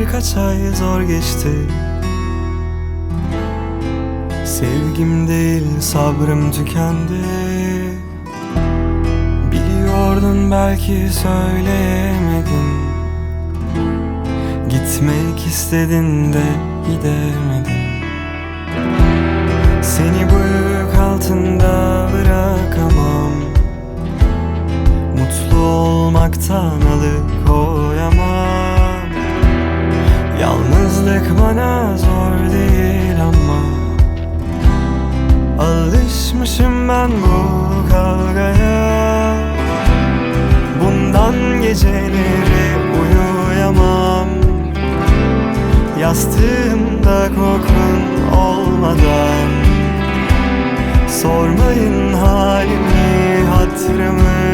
birkaç ay zor geçti. Sevgim değil sabrım tükendi. Biliyordun belki söyleyemedin Gitmek istedin de gidemedin Seni bu Alışmışım ben bu kavgaya. Bundan geceleri uyuyamam. Yastığımda kokun olmadan. Sormayın halimi hatırımı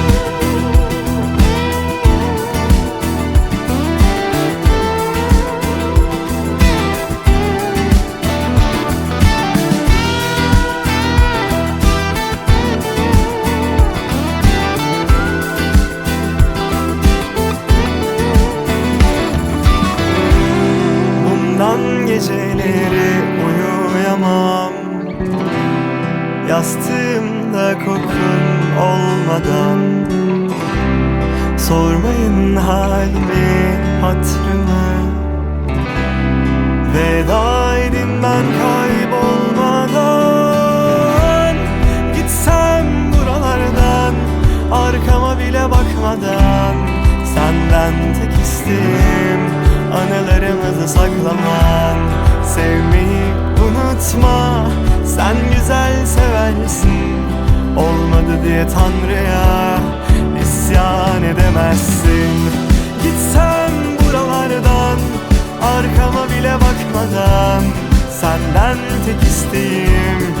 Yastığımda kokun olmadan. Sormayın halimi hatırımı Veda edin ben kaybolmadan. Gitsem buralardan Arkama bile bakmadan. Senden tek isteğim Anılarımızı saklaman. Sevmeyi unutma Sen güzel seversin. Olmadı diye Tanrı'ya isyan edemezsin. Gitsem buralardan Arkama bile bakmadan. Senden tek isteğim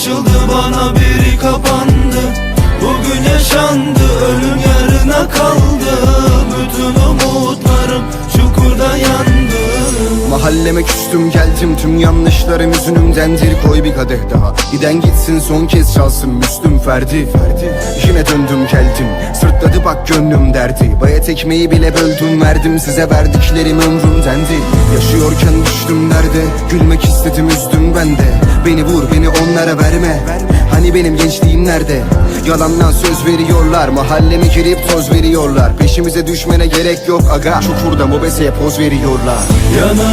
açıldı bana biri kapandı. Bugün yaşandı ölüm yarına kaldı. Bütün umutlarım çukurda yandı Mahalleme küstüm geldim. Tüm yanlışlarım yüzünümdendir. Koy bir kadeh daha. Giden gitsin son kez çalsın. Müslüm Ferdi Ferdi. Yine döndüm geldim. Sırtladı bak gönlüm derdi. Bayat ekmeği bile böldüm verdim. Size verdiklerim ömrümdendi. Yaşıyorken düştüm derde. Gülmek istedim üzdüm ben de. Beni vur beni onlara verme. Hani benim gençliğim nerede? Yalandan söz veriyorlar. Mahalleme girip toz veriyorlar. Peşimize düşmene gerek yok aga. Çukurda mobeseye poz veriyorlar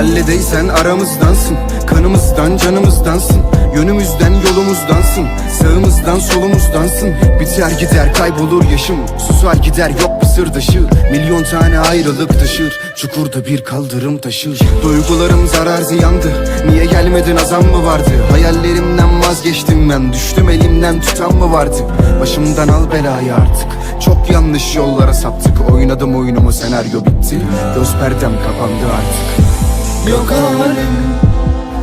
Mahalledeysen aramızdansın Kanımızdan canımızdansın Yönümüzden yolumuzdansın Sağımızdan solumuzdansın. Biter gider kaybolur yaşım Susar gider yok bir sırdaşı Milyon tane ayrılık taşır Çukurda bir kaldırım taşır. Duygularım zarar ziyandı Niye gelmedin azam mı vardı? Hayallerimden vazgeçtim ben Düştüm elimden tutan mı vardı? Başımdan al belayı artık Çok yanlış yollara saptık. Oynadım oyunumu senaryo bitti. Göz perdem kapandı artık Yok halim,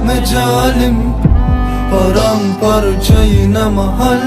mecalim. Paramparça yine mahal